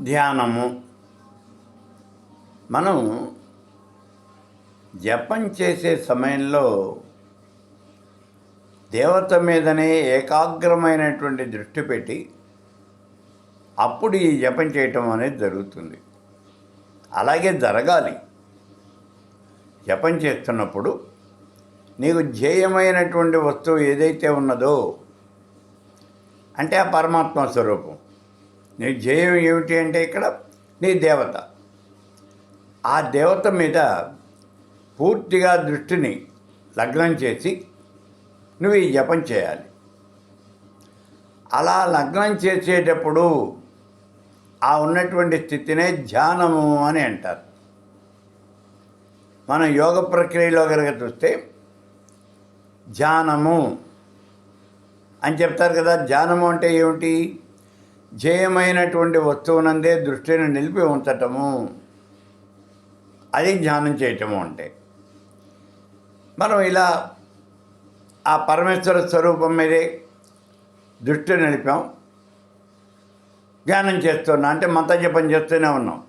ధ్యానము. మనం జపం చేసే సమయంలో దేవత మీదనే ఏకాగ్రమైనటువంటి దృష్టి పెట్టి అప్పుడు ఈ జపం చేయటం అనేది జరుగుతుంది. అలాగే జరగాలి. జపం చేస్తున్నప్పుడు నీకు ధ్యేయమైనటువంటి వస్తువు ఏదైతే ఉన్నదో అంటే ఆ పరమాత్మ స్వరూపం. నీ జయం ఏమిటి అంటే ఇక్కడ నీ దేవత. ఆ దేవత మీద పూర్తిగా దృష్టిని లగ్నం చేసి నువ్వు ఈ జపం చేయాలి. అలా లగ్నం చేసేటప్పుడు ఆ ఉన్నటువంటి స్థితినే ధ్యానము అని అంటారు. మనం యోగ ప్రక్రియలో కనుక చూస్తే ధ్యానము అని చెప్తారు కదా ధ్యానము అంటే ఏమిటి? జయమైనటువంటి వస్తువునందే దృష్టిని నిలిపి ఉంచటము. అది ధ్యానం చేయటము అంటే. మనం ఇలా ఆ పరమేశ్వర స్వరూపం మీదే దృష్టి నిలిపాం. ధ్యానం చేస్తున్నా అంటే మంత్రజపం చేస్తూనే ఉన్నాం.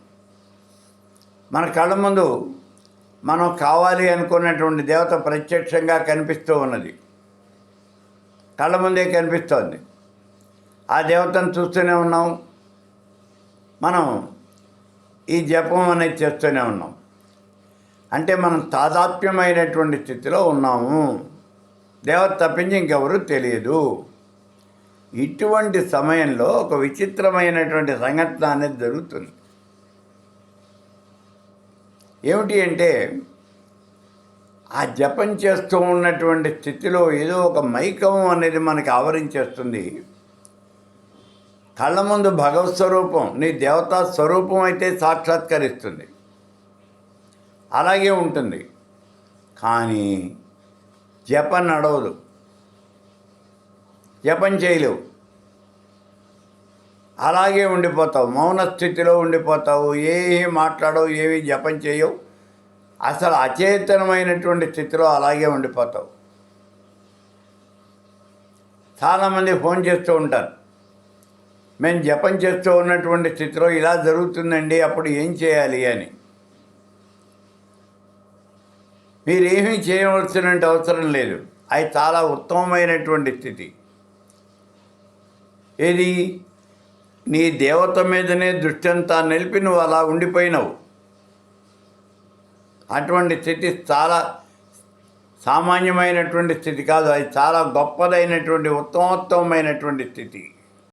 మన కళ్ళ ముందు మనం కావాలి అనుకున్నటువంటి దేవత ప్రత్యక్షంగా కనిపిస్తూ ఉన్నది. కళ్ళ ముందే కనిపిస్తోంది. ఆ దేవతను చూస్తూనే ఉన్నాం. మనం ఈ జపం అనేది చేస్తూనే ఉన్నాం. అంటే మనం తాదాత్మ్యమైనటువంటి స్థితిలో ఉన్నాము. దేవత తప్పించి ఇంకెవరు తెలియదు. ఇటువంటి సమయంలో ఒక విచిత్రమైనటువంటి సంఘటన అనేది జరుగుతుంది. ఏమిటి అంటే ఆ జపం చేస్తూ ఉన్నటువంటి స్థితిలో ఏదో ఒక మైకం అనేది మనకి ఆవరించేస్తుంది. కళ్ళ ముందు భగవత్ స్వరూపం నీ దేవతా స్వరూపం అయితే సాక్షాత్కరిస్తుంది. అలాగే ఉంటుంది. కానీ జపం నడవదు. జపం చేయలేవు. అలాగే ఉండిపోతావు. మౌన స్థితిలో ఉండిపోతావు. ఏమి మాట్లాడవు ఏవి జపం చేయవు. అసలు అచేతనమైనటువంటి స్థితిలో అలాగే ఉండిపోతావు. చాలామంది ఫోన్ చేస్తూ ఉంటారు. మేము జపం చేస్తూ ఉన్నటువంటి స్థితిలో ఇలా జరుగుతుందండి అప్పుడు ఏం చేయాలి అని. మీరేమీ చేయవలసిన అవసరం లేదు. అది చాలా ఉత్తమమైనటువంటి స్థితి. ఏది? నీ దేవత మీదనే దృష్టి అంతా నిలిపి నువ్వు అలా ఉండిపోయినావు. అటువంటి స్థితి చాలా సామాన్యమైనటువంటి స్థితి కాదు. అది చాలా గొప్పదైనటువంటి ఉత్తమోత్తమైనటువంటి స్థితి.